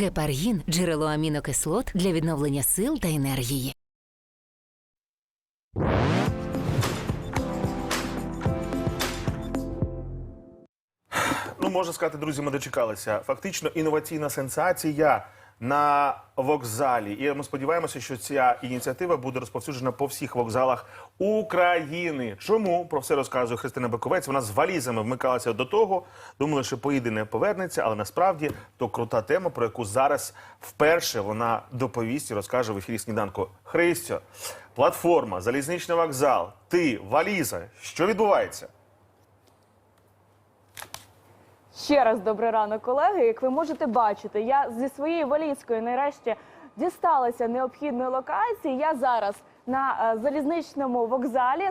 Гепаргін джерело амінокислот для відновлення сил та енергії. Ну, можна сказати, друзі, ми дочекалися. Фактично інноваційна сенсація на вокзалі. І ми сподіваємося, що ця ініціатива буде розповсюджена по всіх вокзалах України. Чому про все розказує Христина Баковець? Вона з валізами вмикалася до того. Думали, що поїде не повернеться, але насправді то крута тема, про яку зараз вперше вона доповість і розкаже в ефірі сніданку. Христю, платформа, залізничний вокзал, ти, валіза. Що відбувається? Ще раз добрий ранок, колеги. Як ви можете бачити, я зі своєю валізкою нарешті дісталася необхідної локації. Я зараз на е, залізничному вокзалі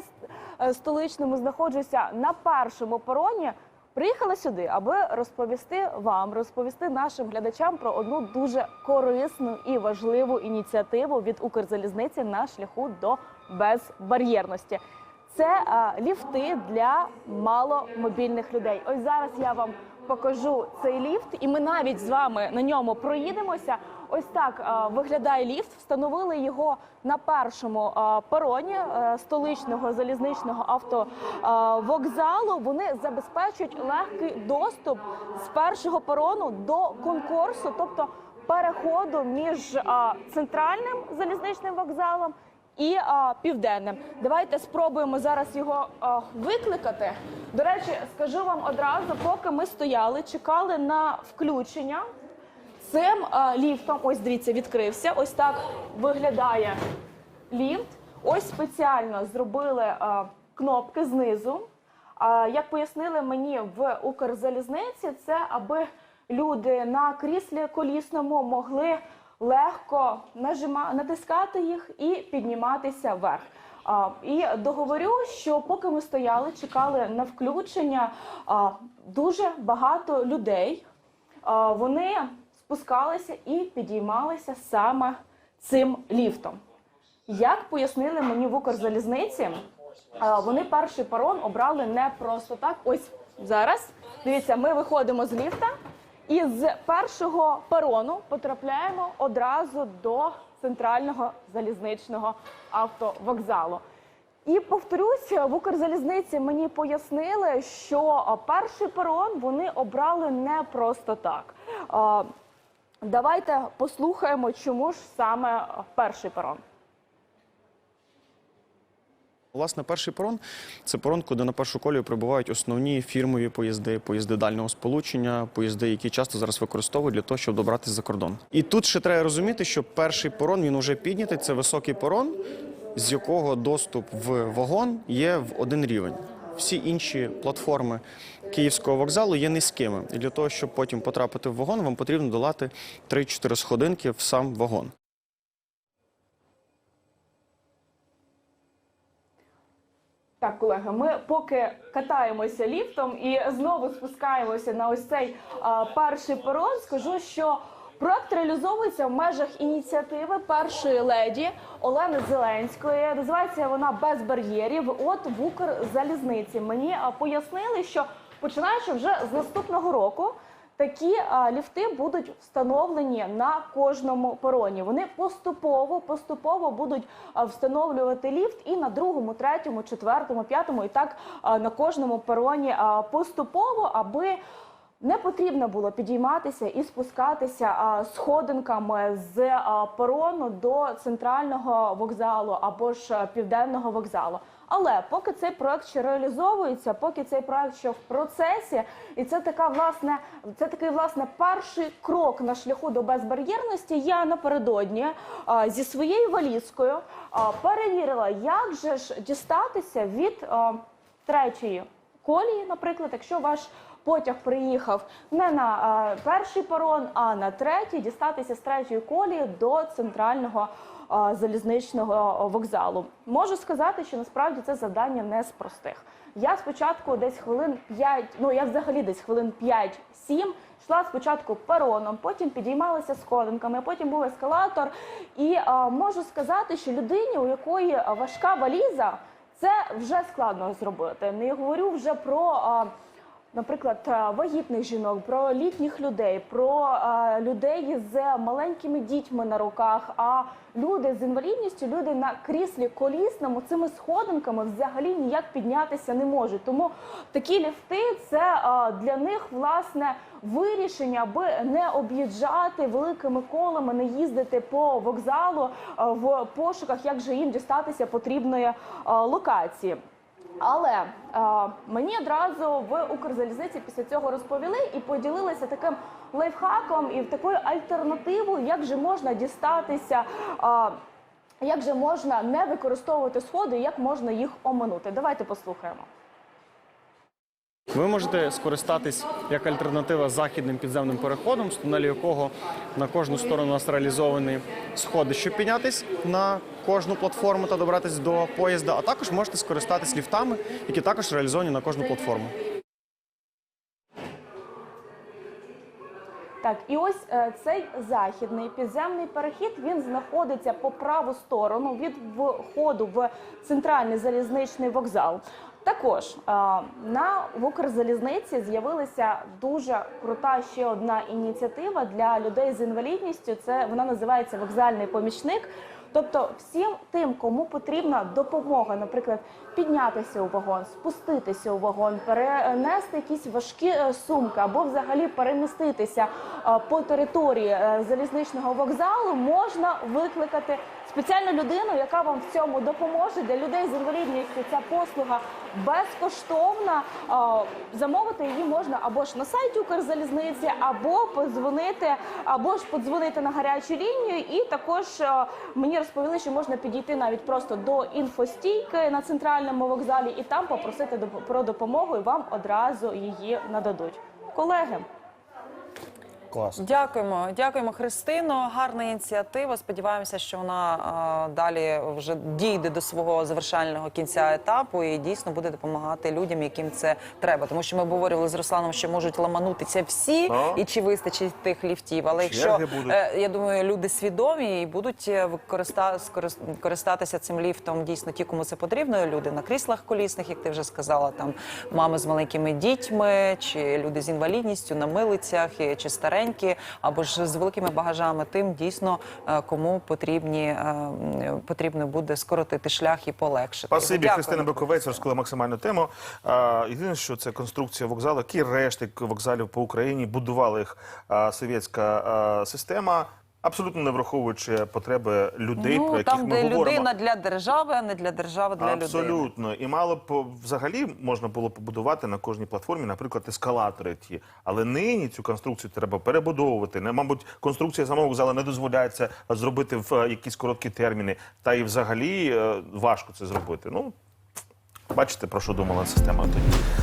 е, столичному знаходжуся на першому пероні. Приїхала сюди, аби розповісти вам, розповісти нашим глядачам про одну дуже корисну і важливу ініціативу від Укрзалізниці на шляху до безбар'єрності. Це е, ліфти для маломобільних людей. Ось зараз я вам покажу цей ліфт, і ми навіть з вами на ньому проїдемося. Ось так е, виглядає ліфт. Встановили його на першому е, пероні е, столичного залізничного автовокзалу. Вони забезпечують легкий доступ з першого перону до конкурсу, тобто переходу між центральним залізничним вокзалом і а, південним. Давайте спробуємо зараз його а, викликати. До речі, скажу вам одразу, поки ми стояли, чекали на включення. Цим а, ліфтом, ось дивіться, відкрився. Ось так виглядає ліфт. Ось спеціально зробили а, кнопки знизу. А, як пояснили мені в Укрзалізниці, це аби люди на кріслі колісному могли легко нажима, натискати їх і підніматися вверх. А, і договорю, що поки ми стояли, чекали на включення, а, дуже багато людей а, вони спускалися і підіймалися саме цим ліфтом. Як пояснили мені в Укрзалізниці, а, вони перший перон обрали не просто так. Ось зараз. Дивіться, ми виходимо з ліфта і з першого перону потрапляємо одразу до центрального залізничного автовокзалу. І повторюсь, в Укрзалізниці мені пояснили, що перший перон вони обрали не просто так. Давайте послухаємо, чому ж саме перший перон. Власне, перший перон це перон, куди на першу колію прибувають основні фірмові поїзди, поїзди дальнього сполучення, поїзди, які часто зараз використовують для того, щоб добратися за кордон. І тут ще треба розуміти, що перший перон він вже піднятий. Це високий перон, з якого доступ в вагон є в один рівень. Всі інші платформи Київського вокзалу є низькими. І для того, щоб потім потрапити в вагон, вам потрібно долати 3-4 сходинки в сам вагон. Так, колеги, ми поки катаємося ліфтом і знову спускаємося на ось цей а, перший перон. Скажу, що проект реалізовується в межах ініціативи першої леді Олени Зеленської. Називається вона без бар'єрів. От в Укрзалізниці мені пояснили, що починаючи вже з наступного року. Такі а, ліфти будуть встановлені на кожному пероні. Вони поступово, поступово будуть а, встановлювати ліфт і на другому, третьому, четвертому, п'ятому, і так а, на кожному пероні а, поступово, аби не потрібно було підійматися і спускатися сходинками з а, перону до центрального вокзалу або ж південного вокзалу. Але поки цей проект ще реалізовується, поки цей проект ще в процесі, і це така власне, це такий власне перший крок на шляху до безбар'єрності. Я напередодні а, зі своєю валізкою а, перевірила, як же ж дістатися від а, третьої колії, наприклад, якщо ваш потяг приїхав не на перший перон, а на третій, дістатися з третьої колії до центрального залізничного вокзалу. Можу сказати, що насправді це завдання не з простих. Я спочатку десь хвилин 5, ну я взагалі десь хвилин 5-7 йшла спочатку пероном, потім підіймалася сходинками, потім був ескалатор. І а, можу сказати, що людині, у якої важка валіза, це вже складно зробити. Не говорю вже про а, наприклад, е, вагітних жінок, про літніх людей, про е, людей з маленькими дітьми на руках. А люди з інвалідністю, люди на кріслі колісному цими сходинками взагалі ніяк піднятися не можуть. Тому такі ліфти це е, для них власне вирішення, аби не об'їжджати великими колами, не їздити по вокзалу в пошуках, як же їм дістатися потрібної локації. Але е, мені одразу в Укрзалізниці після цього розповіли і поділилися таким лайфхаком і такою альтернативою, як же можна дістатися. Е, як же можна не використовувати сходи, як можна їх оминути? Давайте послухаємо. Ви можете скористатись як альтернатива західним підземним переходом, з тунелю якого на кожну сторону у нас реалізовані сходи, щоб піднятись на кожну платформу та добратися до поїзда. А також можете скористатись ліфтами, які також реалізовані на кожну платформу. Так, і ось е, цей західний підземний перехід він знаходиться по праву сторону від входу в центральний залізничний вокзал. Також е, на в Укрзалізниці з'явилася дуже крута ще одна ініціатива для людей з інвалідністю. Це вона називається вокзальний помічник. Тобто, всім тим, кому потрібна допомога, наприклад, піднятися у вагон, спуститися у вагон, перенести якісь важкі е, сумки або взагалі переміститися по території е, залізничного вокзалу, можна викликати спеціальну людину, яка вам в цьому допоможе. Для людей з інвалідністю ця послуга безкоштовна. Е, Замовити її можна або ж на сайті Укрзалізниці, або подзвонити, або ж подзвонити на гарячу лінію. І також е, мені розповіли, що можна підійти навіть просто до інфостійки на центральному вокзалі і там попросити про допомогу, і вам одразу її нададуть. Колеги, Клас. Дякуємо, дякуємо, Христино. Гарна ініціатива. Сподіваємося, що вона а, далі вже дійде до свого завершального кінця етапу і дійсно буде допомагати людям, яким це треба. Тому що ми обговорювали з Русланом, що можуть ламанутися всі, Ну. і чи вистачить тих ліфтів. Але якщо е, я думаю, люди свідомі і будуть е, користатися цим ліфтом дійсно ті, кому це потрібно. Люди на кріслах колісних, як ти вже сказала, там мами з маленькими дітьми, чи люди з інвалідністю на милицях, чи старенькі, або ж з великими багажами. Тим дійсно е, кому потрібні е, потрібно буде скоротити шлях і полегшити. Спасибі, Дякую. Христина Боковець розкрила максимальну тему. Єдине, що це конструкція вокзалу, які решти вокзалів по Україні будувала їх совєтська система, абсолютно не враховуючи потреби людей, про Ну, яких там, ми де людина для держави, а не для держави для людини. Абсолютно. І мало б взагалі можна було побудувати на кожній платформі, наприклад, ескалатори ті. Але нині цю конструкцію треба перебудовувати. Не, мабуть, конструкція самого вокзалу не дозволяє це зробити в е, якісь короткі терміни. Та і взагалі е, важко це зробити. Ну, бачите, про що думала система тоді.